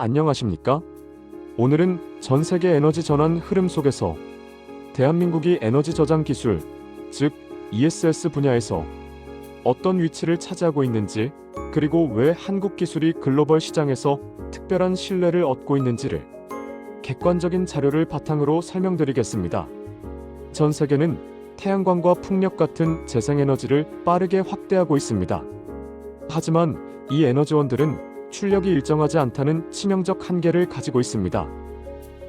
안녕하십니까? 오늘은 전 세계 에너지 전환 흐름 속에서 대한민국이 에너지 저장 기술, 즉 ESS 분야에서 어떤 위치를 차지하고 있는지, 그리고 왜 한국 기술이 글로벌 시장에서 특별한 신뢰를 얻고 있는지를 객관적인 자료를 바탕으로 설명드리겠습니다. 전 세계는 태양광과 풍력 같은 재생에너지를 빠르게 확대하고 있습니다. 하지만 이 에너지원들은 출력이 일정하지 않다는 치명적 한계를 가지고 있습니다.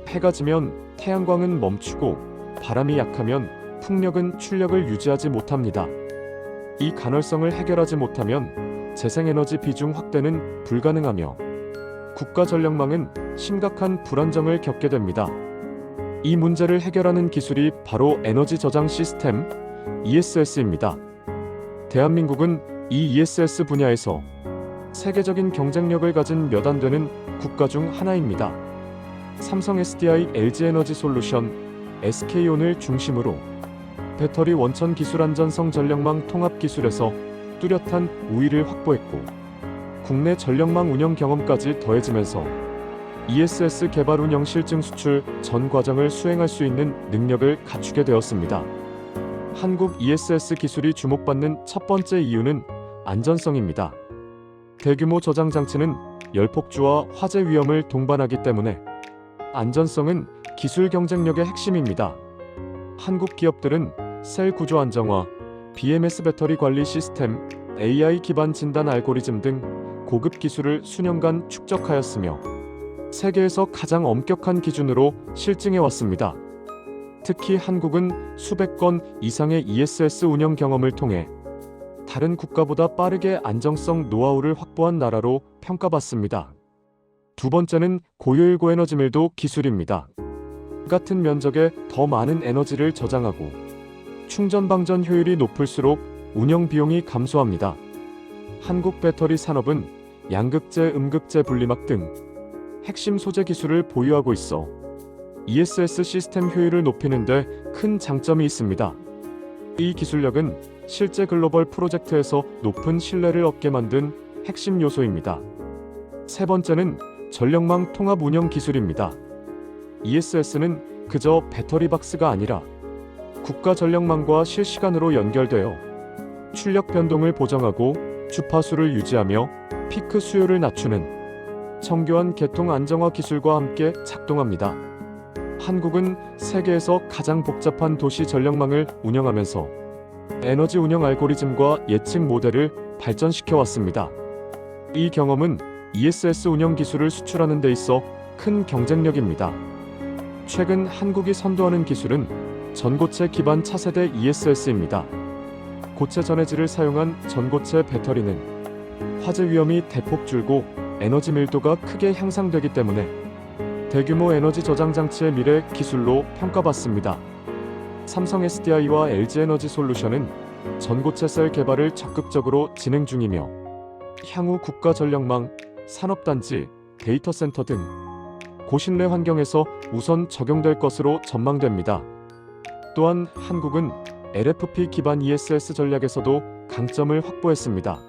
해가 지면 태양광은 멈추고 바람이 약하면 풍력은 출력을 유지하지 못합니다. 이 간헐성을 해결하지 못하면 재생에너지 비중 확대는 불가능하며 국가 전력망은 심각한 불안정을 겪게 됩니다. 이 문제를 해결하는 기술이 바로 에너지 저장 시스템 ESS입니다. 대한민국은 이 ESS 분야에서 세계적인 경쟁력을 가진 몇 안 되는 국가 중 하나입니다. 삼성 SDI, LG 에너지 솔루션, SK온을 중심으로 배터리 원천 기술 안전성 전력망 통합 기술에서 뚜렷한 우위를 확보했고 국내 전력망 운영 경험까지 더해지면서 ESS 개발 운영 실증 수출 전 과정을 수행할 수 있는 능력을 갖추게 되었습니다. 한국 ESS 기술이 주목받는 첫 번째 이유는 안전성입니다. 대규모 저장 장치는 열폭주와 화재 위험을 동반하기 때문에 안전성은 기술 경쟁력의 핵심입니다. 한국 기업들은 셀 구조 안정화, BMS 배터리 관리 시스템, AI 기반 진단 알고리즘 등 고급 기술을 수년간 축적하였으며 세계에서 가장 엄격한 기준으로 실증해 왔습니다. 특히 한국은 수백 건 이상의 ESS 운영 경험을 통해 다른 국가보다 빠르게 안정성 노하우를 확보한 나라로 평가받습니다. 두 번째는 고효율 고 에너지 밀도 기술입니다. 같은 면적에 더 많은 에너지를 저장하고 충전 방전 효율이 높을수록 운영 비용이 감소합니다. 한국 배터리 산업은 양극재, 음극재 분리막 등 핵심 소재 기술을 보유하고 있어 ESS 시스템 효율을 높이는데 큰 장점이 있습니다. 이 기술력은 실제 글로벌 프로젝트에서 높은 신뢰를 얻게 만든 핵심 요소입니다. 세 번째는 전력망 통합 운영 기술입니다. ESS는 그저 배터리 박스가 아니라 국가 전력망과 실시간으로 연결되어 출력 변동을 보정하고 주파수를 유지하며 피크 수요를 낮추는 정교한 개통 안정화 기술과 함께 작동합니다. 한국은 세계에서 가장 복잡한 도시 전력망을 운영하면서 에너지 운영 알고리즘과 예측 모델을 발전시켜 왔습니다. 이 경험은 ESS 운영 기술을 수출하는 데 있어 큰 경쟁력입니다. 최근 한국이 선도하는 기술은 전고체 기반 차세대 ESS입니다. 고체 전해질을 사용한 전고체 배터리는 화재 위험이 대폭 줄고 에너지 밀도가 크게 향상되기 때문에 대규모 에너지 저장 장치의 미래 기술로 평가받습니다. 삼성 SDI와 LG 에너지 솔루션은 전고체 셀 개발을 적극적으로 진행 중이며 향후 국가 전력망, 산업단지, 데이터 센터 등 고신뢰 환경에서 우선 적용될 것으로 전망됩니다. 또한 한국은 LFP 기반 ESS 전략에서도 강점을 확보했습니다.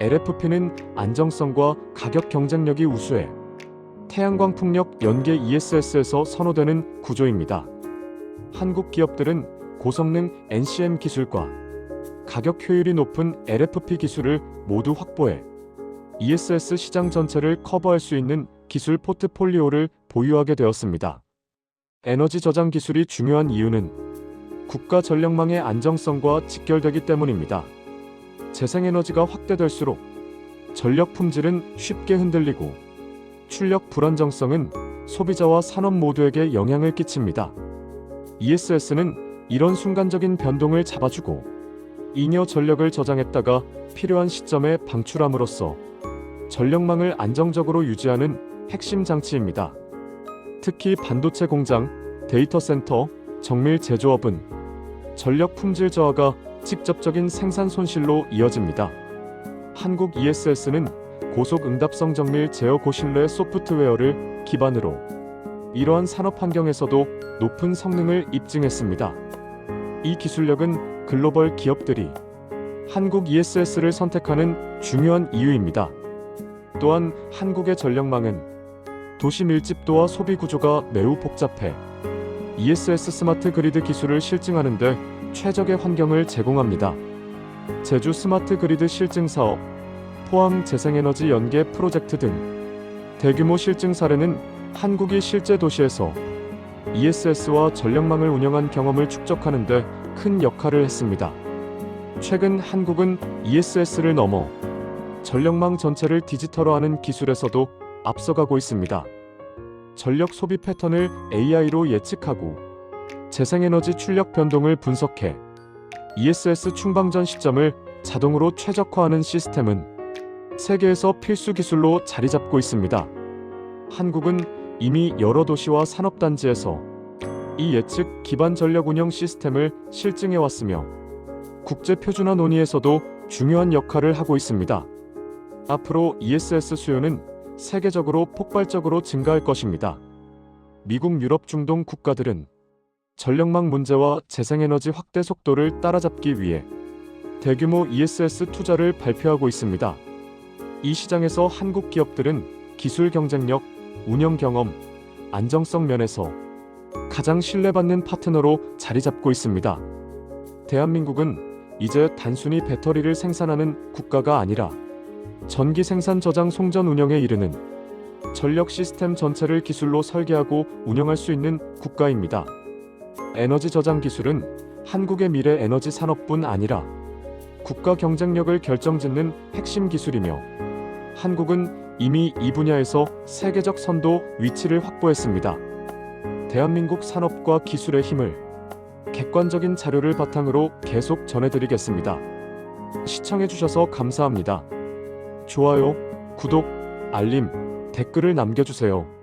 LFP는 안정성과 가격 경쟁력이 우수해 태양광 풍력 연계 ESS에서 선호되는 구조입니다. 한국 기업들은 고성능 NCM 기술과 가격 효율이 높은 LFP 기술을 모두 확보해 ESS 시장 전체를 커버할 수 있는 기술 포트폴리오를 보유하게 되었습니다. 에너지 저장 기술이 중요한 이유는 국가 전력망의 안정성과 직결되기 때문입니다. 재생에너지가 확대될수록 전력 품질은 쉽게 흔들리고 출력 불안정성은 소비자와 산업 모두에게 영향을 끼칩니다. ESS는 이런 순간적인 변동을 잡아주고 잉여 전력을 저장했다가 필요한 시점에 방출함으로써 전력망을 안정적으로 유지하는 핵심 장치입니다. 특히 반도체 공장, 데이터 센터, 정밀 제조업은 전력 품질 저하가 직접적인 생산 손실로 이어집니다. 한국 ESS는 고속 응답성 정밀 제어 고신뢰 소프트웨어를 기반으로 이러한 산업 환경에서도 높은 성능을 입증했습니다. 이 기술력은 글로벌 기업들이 한국 ESS를 선택하는 중요한 이유입니다. 또한 한국의 전력망은 도시 밀집도와 소비 구조가 매우 복잡해 ESS 스마트 그리드 기술을 실증하는데 최적의 환경을 제공합니다. 제주 스마트 그리드 실증 사업, 포항 재생에너지 연계 프로젝트 등 대규모 실증 사례는 한국이 실제 도시에서 ESS와 전력망을 운영한 경험을 축적하는 데 큰 역할을 했습니다. 최근 한국은 ESS를 넘어 전력망 전체를 디지털화하는 기술에서도 앞서가고 있습니다. 전력 소비 패턴을 AI로 예측하고 재생에너지 출력 변동을 분석해 ESS 충방전 시점을 자동으로 최적화하는 시스템은 세계에서 필수 기술로 자리 잡고 있습니다. 한국은 이미 여러 도시와 산업단지에서 이 예측 기반 전력 운영 시스템을 실증해 왔으며 국제 표준화 논의에서도 중요한 역할을 하고 있습니다. 앞으로 ESS 수요는 세계적으로 폭발적으로 증가할 것입니다. 미국 유럽 중동 국가들은 전력망 문제와 재생에너지 확대 속도를 따라잡기 위해 대규모 ESS 투자를 발표하고 있습니다. 이 시장에서 한국 기업들은 기술 경쟁력, 운영 경험, 안정성 면에서 가장 신뢰받는 파트너로 자리 잡고 있습니다. 대한민국은 이제 단순히 배터리를 생산하는 국가가 아니라 전기 생산 저장 송전 운영에 이르는 전력 시스템 전체를 기술로 설계하고 운영할 수 있는 국가입니다. 에너지 저장 기술은 한국의 미래 에너지 산업뿐 아니라 국가 경쟁력을 결정짓는 핵심 기술이며 한국은 이미 이 분야에서 세계적 선도 위치를 확보했습니다. 대한민국 산업과 기술의 힘을 객관적인 자료를 바탕으로 계속 전해드리겠습니다. 시청해주셔서 감사합니다. 좋아요, 구독, 알림, 댓글을 남겨주세요.